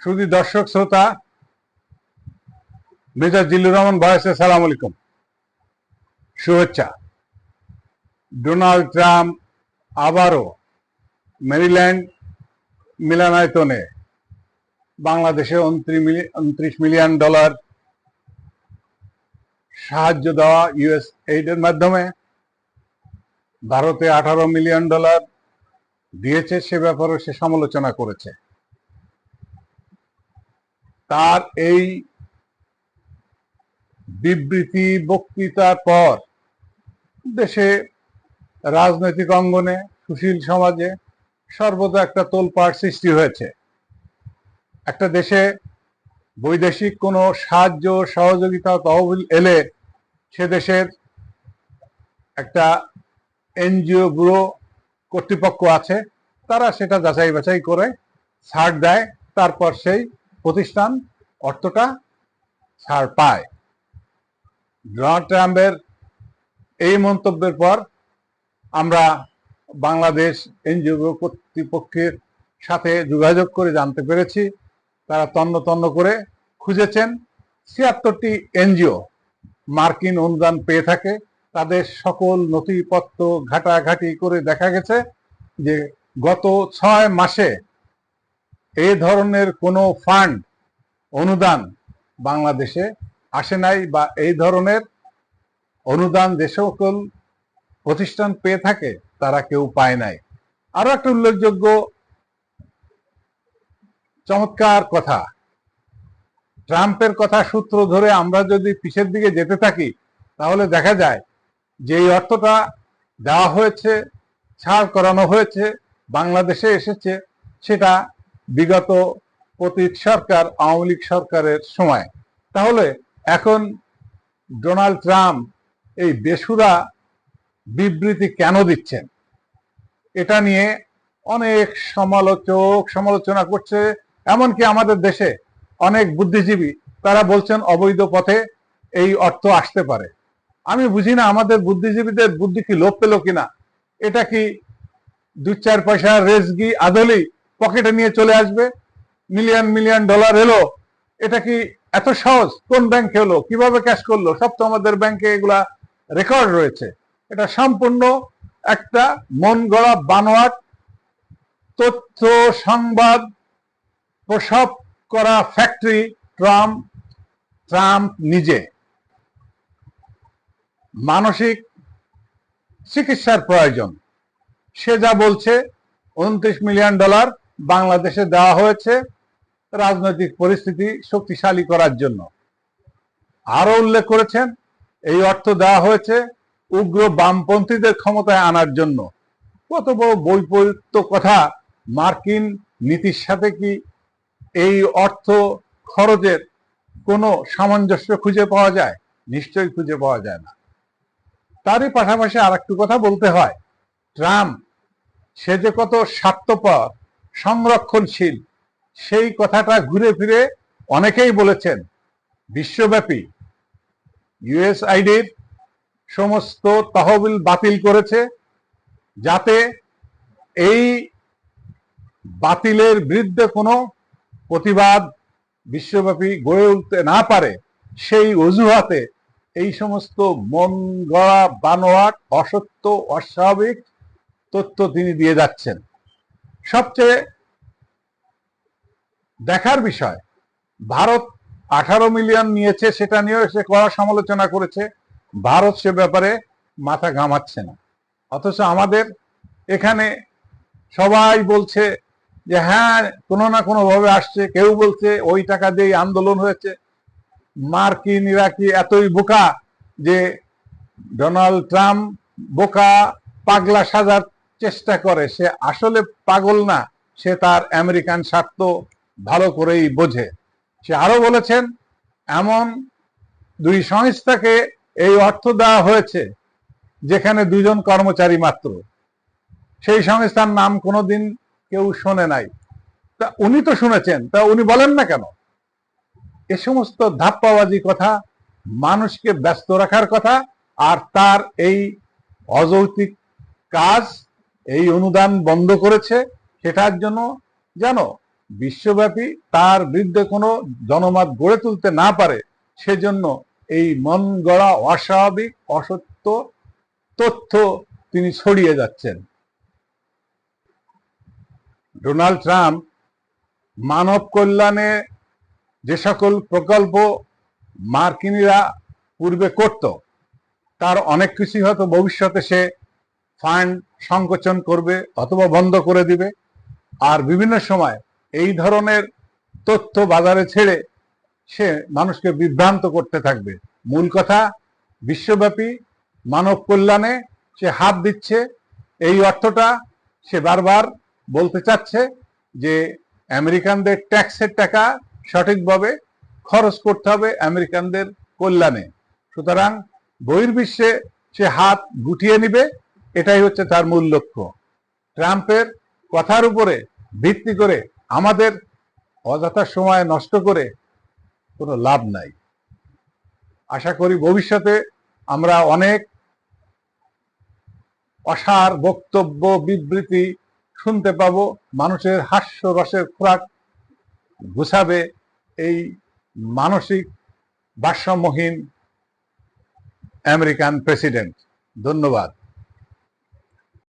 শুধু দর্শক শ্রোতা মেজর জিল্লুর রহমান বয়সে, সালাম আলাইকুম। শুভেচ্ছা। ডোনাল্ড ট্রাম্প আবারও মেরিল্যান্ড মিলানায়তনে বাংলাদেশে উনত্রিশ মিলিয়ন ডলার সাহায্য দেওয়া ইউএস এইডের মাধ্যমে ভারতে আঠারো মিলিয়ন ডলার দিয়েছে, সে ব্যাপারে সে সমালোচনা করেছে। তার এই বিবৃতি, বক্তৃতার পর দেশে রাজনৈতিক অঙ্গনে, সুশীল সমাজে সর্বদা একটা তোলপাড় সৃষ্টি হয়েছে। একটা দেশে বৈদেশিক কোনো সাহায্য, সহযোগিতা তহবিল এলে সে দেশের একটা এনজিও ব্যুরো কর্তৃপক্ষ আছে, তারা সেটা যাচাই বাছাই করে ছাড় দেয়, তারপর সেই প্রতিষ্ঠান অর্থটা ছাড় পায়। ডোনাল্ড ট্রাম্পের এই মন্তব্যের পর আমরা বাংলাদেশ এনজিও কর্তৃপক্ষের সাথে যোগাযোগ করে জানতে পেরেছি। তারা তন্ন তন্ন করে খুঁজেছেন। ছিয়াত্তরটি এনজিও মার্কিন অনুদান পেয়ে থাকে। তাদের সকল নথিপত্র ঘাটাঘাটি করে দেখা গেছে যে গত ছয় মাসে এই ধরনের কোনো ফান্ড অনুদান বাংলাদেশে আসে নাই বা এই ধরনের অনুদান যে সকল প্রতিষ্ঠান পেয়ে থাকে, তারা কেউ পায় নাই। আরও একটা উল্লেখযোগ্য চমৎকার কথা। ট্রাম্পের কথা সূত্র ধরে আমরা যদি পিছের দিকে যেতে থাকি, তাহলে দেখা যায় যে এই অর্থটা দেওয়া হয়েছে, ছাড় করানো হয়েছে, বাংলাদেশে এসেছে, সেটা বিগত অতীত সরকার, আওয়ামী লীগ সরকারের সময়। তাহলে এখন ডোনাল্ড ট্রাম্প এই বেসুরা বিবৃতি কেন দিচ্ছেন? এটা নিয়ে অনেক সমালোচক সমালোচনা করছে, এমনকি আমাদের দেশে অনেক বুদ্ধিজীবী, তারা বলছেন অবৈধ পথে এই অর্থ আসতে পারে। আমি বুঝি না আমাদের বুদ্ধিজীবীদের বুদ্ধি কি লোপ পেল কিনা? এটা কি দু চার পয়সা রেসগি আদলেই পকেটে নিয়ে চলে আসবে। মিলিয়ন মিলিয়ন ডলার এলো। এটা কি এত সহজ? কোন ব্যাংকে হলো? কীভাবে ক্যাশ করল? সব তো আমাদের ব্যাংকে এগুলা রেকর্ড রয়েছে। এটা সম্পূর্ণ একটা মন গড়া বানোয়াট, তথ্য, সংবাদ প্রসব করা ফ্যাক্টরি ট্রাম্প ট্রাম্প নিজে। মানসিক চিকিৎসার প্রয়োজন। সে যা বলছে, উনত্রিশ মিলিয়ন ডলার বাংলাদেশে দেওয়া হয়েছে রাজনৈতিক পরিস্থিতি শক্তিশালী করার জন্য। আরও উল্লেখ করেছেন, এই অর্থ দেওয়া হয়েছে উগ্র বামপন্থীদের ক্ষমতায় আনার জন্য। কত বড় বৈপরীত্য কথা মার্কিন নীতির সাথে কি এই অর্থ খরচের কোনো সামঞ্জস্য খুঁজে পাওয়া যায়? নিশ্চয়ই খুঁজে পাওয়া যায় না। তারই পাশাপাশি আর একটু কথা বলতে হয়, ট্রাম্প সে যে কত স্বার্থপর সংরক্ষণশীল। সেই কথাটা ঘুরে ফিরে অনেকেই বলেছেন, বিশ্বব্যাপী। ইউএসআইডির সমস্ত তহবিল বাতিল করেছে যাতে এই বাতিলের বিরুদ্ধে কোনো প্রতিবাদ বিশ্বব্যাপী গড়ে উঠতে না পারে। সেই অজুহাতে এই সমস্ত মন গড়া বানোয়াট, অসত্য, অস্বাভাবিক তথ্য তিনি দিয়ে যাচ্ছেন। সবচেয়ে দেখার বিষয়, ভারত আঠারো মিলিয়ন নিয়েছে, সেটা নিয়েও সে কড়া সমালোচনা করেছে। ভারত সে ব্যাপারে মাথা ঘামাচ্ছে না। অথচ আমাদের এখানে সবাই বলছে যে হ্যাঁ কোনো না কোনো ভাবে আসছে। কেউ বলছে, ওই টাকা দিয়ে আন্দোলন হয়েছে। মার্কিন, ইরাকি এতই বোকা যে ডোনাল্ড ট্রাম্প বোকা, পাগলা সাজার চেষ্টা করে। সে আসলে পাগল না, সে তার আমেরিকান স্বার্থ ভালো করেই বোঝে। সে আরও বলেছেন, এমন দুই সংস্থাকে এই অর্থ দেওয়া হয়েছে, যেখানে দুজন কর্মচারী মাত্র। সেই সংস্থার নাম কোনোদিন কেউ শোনে নাই। তা উনি তো শুনেছেন, তা উনি বলেন না কেন? এ সমস্ত ধাপ্পাবাজি কথা, মানুষকে ব্যস্ত রাখার কথা, আর তার এই অযৌক্তিক কাজ এই অনুদান বন্ধ করেছে সেটার জন্য যেন বিশ্বব্যাপী তার বিরুদ্ধে কোনো জনমত গড়ে তুলতে না পারে, সেজন্য এই মন গড়া অস্বাভাবিক, অসত্য তথ্য তিনি ছড়িয়ে যাচ্ছেন। ডোনাল্ড ট্রাম্প মানব কল্যাণে যে সকল প্রকল্প মার্কিনীরা পূর্বে করত, তার অনেক কিছুই হয়তো ভবিষ্যতে সে ফান্ড সংকোচন করবে অথবা বন্ধ করে দিবে। আর বিভিন্ন সময় এই ধরনের তথ্য বাজারে ছেড়ে সে মানুষকে বিভ্রান্ত করতে থাকবে। মূল কথা, বিশ্বব্যাপী মানব কল্যাণে সে হাত দিচ্ছে। এই অর্থটা সে বারবার বলতে চাচ্ছে যে আমেরিকানদের ট্যাক্সের টাকা সঠিকভাবে খরচ করতে হবে আমেরিকানদের কল্যাণে। সুতরাং বহির্বিশ্বে সে হাত গুটিয়ে নিবে। এটাই হচ্ছে তার মূল লক্ষ্য। ট্রাম্পের কথার উপরে ভিত্তি করে আমাদের অযথা সময় নষ্ট করে কোনো লাভ নাই। আশা করি ভবিষ্যতে আমরা অনেক অসার বক্তব্য, বিবৃতি শুনতে পাবো। মানুষের হাস্য, রসের খোরাক গুছাবে এই মানসিক ভারসাম্যহীন আমেরিকান প্রেসিডেন্ট। ধন্যবাদ।